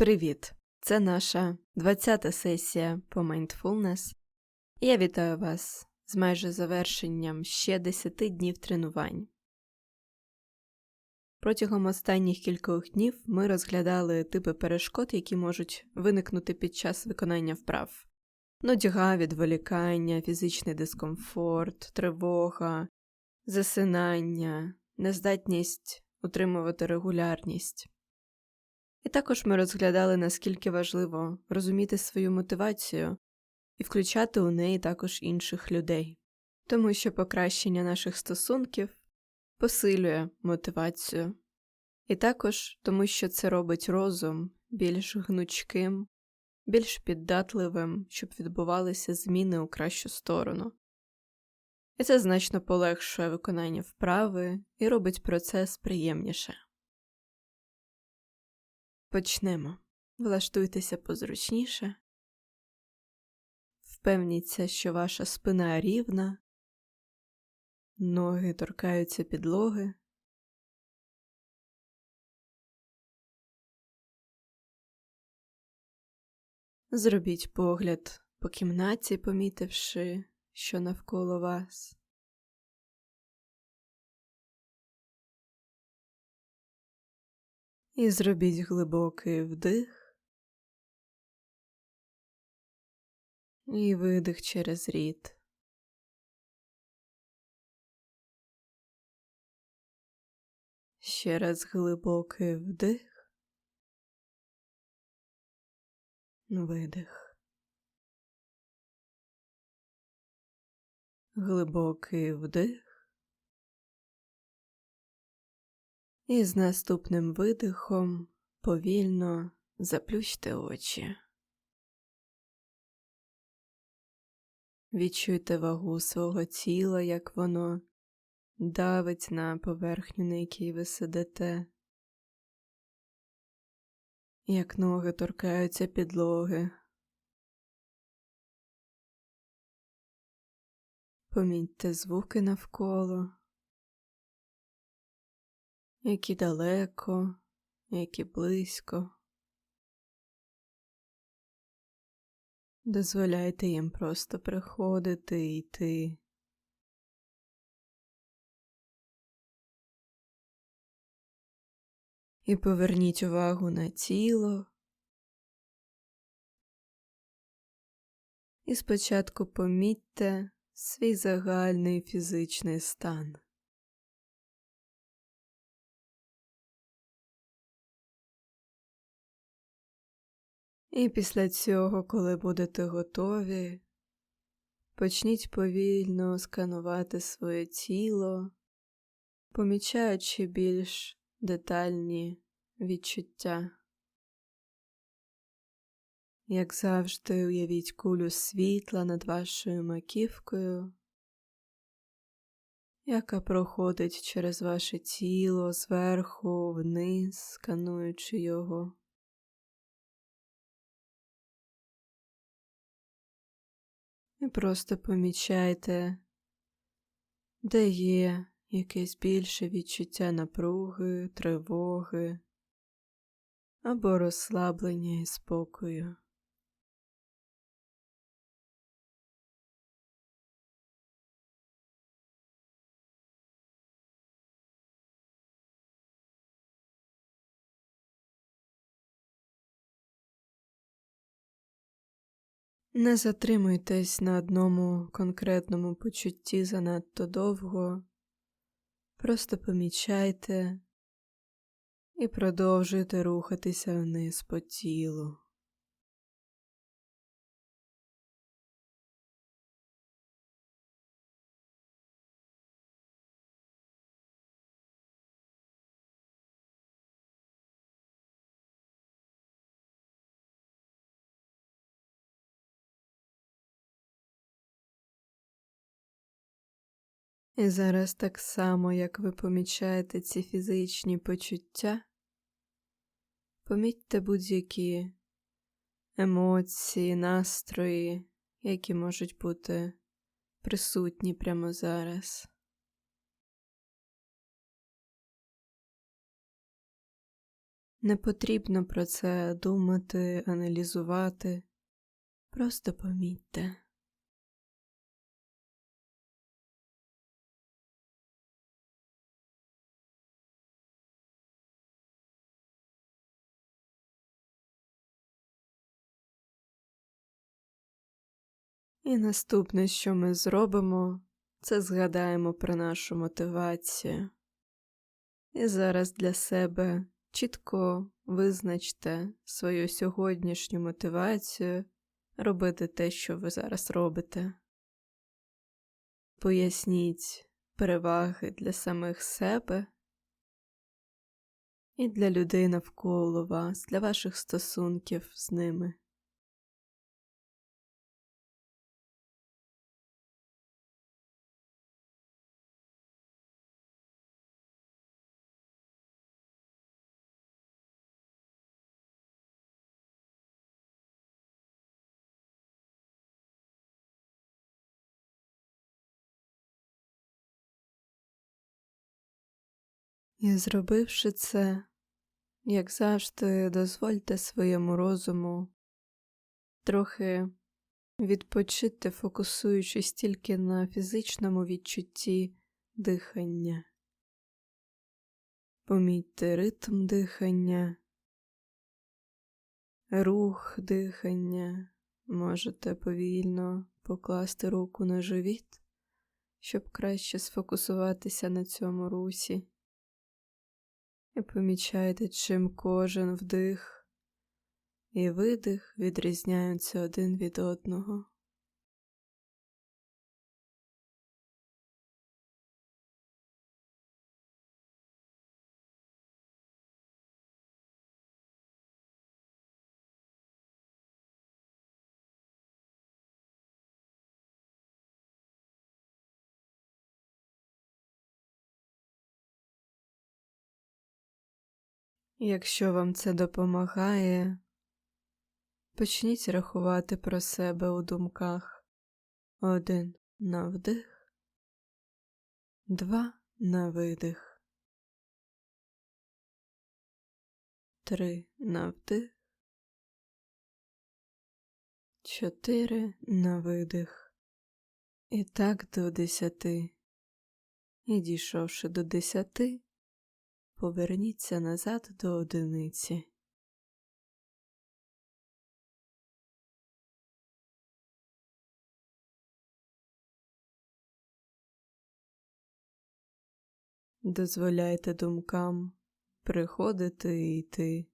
Привіт! Це наша 20-та сесія по Mindfulness. Я вітаю вас з майже завершенням ще 10 днів тренувань. Протягом останніх кількох днів ми розглядали типи перешкод, які можуть виникнути під час виконання вправ: нудьга, відволікання, фізичний дискомфорт, тривога, засинання, нездатність утримувати регулярність. І також ми розглядали, наскільки важливо розуміти свою мотивацію і включати у неї також інших людей, тому що покращення наших стосунків посилює мотивацію, і також тому, що це робить розум більш гнучким, більш піддатливим, щоб відбувалися зміни у кращу сторону. І це значно полегшує виконання вправи і робить процес приємніше. Почнемо. Влаштуйтеся позручніше. Впевніться, що ваша спина рівна, ноги торкаються підлоги. Зробіть погляд по кімнаті, помітивши, що навколо вас. І зробіть глибокий вдих і видих через рід. Ще раз глибокий вдих, видих. Глибокий вдих. І з наступним видихом повільно заплющте очі. Відчуйте вагу свого тіла, як воно давить на поверхню, на якій ви сидите, як ноги торкаються підлоги. Помітьте звуки навколо які далеко, які близько. Дозволяйте їм просто приходити і йти. І поверніть увагу на тіло. І спочатку помітьте свій загальний фізичний стан. І після цього, коли будете готові, почніть повільно сканувати своє тіло, помічаючи більш детальні відчуття. Як завжди, уявіть кулю світла над вашою маківкою, яка проходить через ваше тіло зверху вниз, скануючи його. І просто помічайте, де є якесь більше відчуття напруги, тривоги або розслаблення і спокою. Не затримуйтесь на одному конкретному почутті занадто довго, просто помічайте і продовжуйте рухатися вниз по тілу. І зараз так само, як ви помічаєте ці фізичні почуття, помітьте будь-які емоції, настрої, які можуть бути присутні прямо зараз. Не потрібно про це думати, аналізувати. Просто помітьте. І наступне, що ми зробимо, це згадаємо про нашу мотивацію. І зараз для себе чітко визначте свою сьогоднішню мотивацію робити те, що ви зараз робите. Поясніть переваги для самих себе і для людей навколо вас, для ваших стосунків з ними. І зробивши це, як завжди, дозвольте своєму розуму трохи відпочити, фокусуючись тільки на фізичному відчутті дихання. Помітьте ритм дихання, рух дихання, можете повільно покласти руку на живіт, щоб краще сфокусуватися на цьому русі. І помічайте, чим кожен вдих і видих відрізняються один від одного. Якщо вам це допомагає, почніть рахувати про себе у думках один на вдих, два на видих, три на вдих, чотири на видих. І так до десяти. І дійшовши до десяти, Поверніться назад до одиниці. Дозволяйте думкам приходити і йти.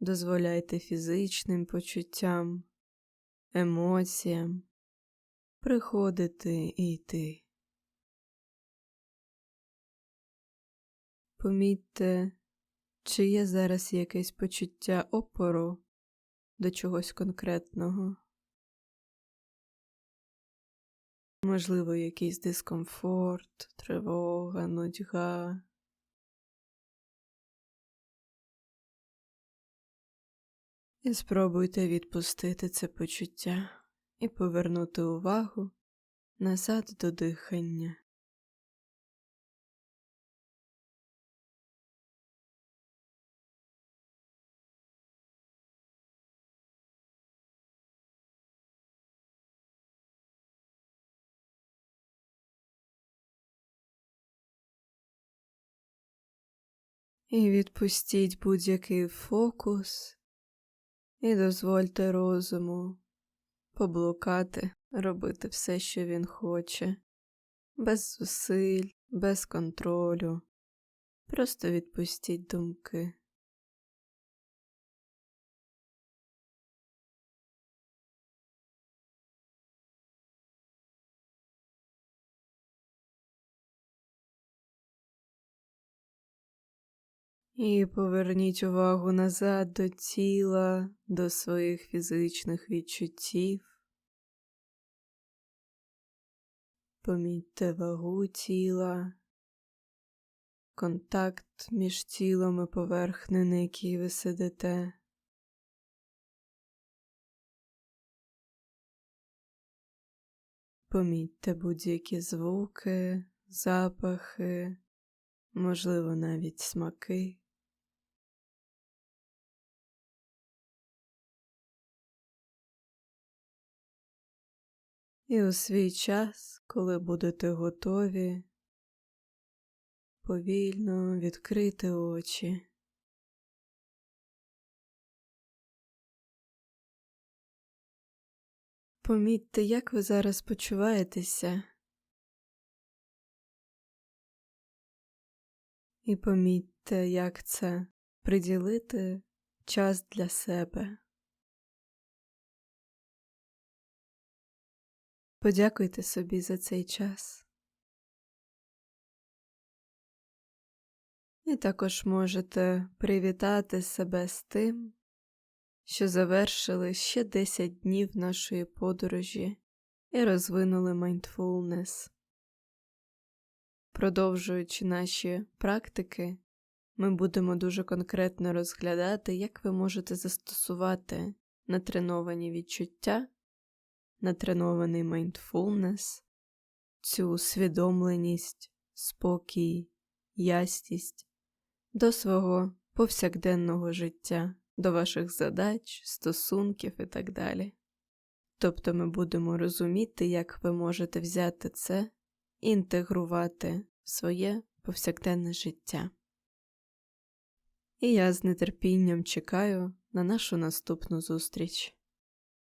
Дозволяйте фізичним почуттям, емоціям приходити і йти. Помітьте, чи є зараз якесь почуття опору до чогось конкретного, можливо, якийсь дискомфорт, тривога, нудьга. І спробуйте відпустити це почуття і повернути увагу назад до дихання. І відпустіть будь-який фокус, і дозвольте розуму поблукати, робити все, що він хоче, без зусиль, без контролю. Просто відпустіть думки. І поверніть увагу назад до тіла, до своїх фізичних відчуттів. Помітьте вагу тіла, контакт між тілом і поверхнею, на якій ви сидите. Помітьте будь-які звуки, запахи, можливо, навіть смаки. І у свій час, коли будете готові, повільно відкрити очі. Помітьте, як ви зараз почуваєтеся. І помітьте, як це приділити час для себе. Подякуйте собі за цей час. І також можете привітати себе з тим, що завершили ще 10 днів нашої подорожі і розвинули mindfulness. Продовжуючи наші практики, ми будемо дуже конкретно розглядати, як ви можете застосувати натреновані відчуття, натренований mindfulness, цю усвідомленість, спокій, ясність до свого повсякденного життя, до ваших задач, стосунків і так далі. Тобто ми будемо розуміти, як ви можете взяти це і інтегрувати в своє повсякденне життя. І я з нетерпінням чекаю на нашу наступну зустріч.